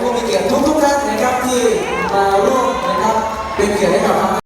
ผู้มีเกียรติทุกๆท่านนะครับที่มาร่วมนะครับเป็นเกียรติให้กับ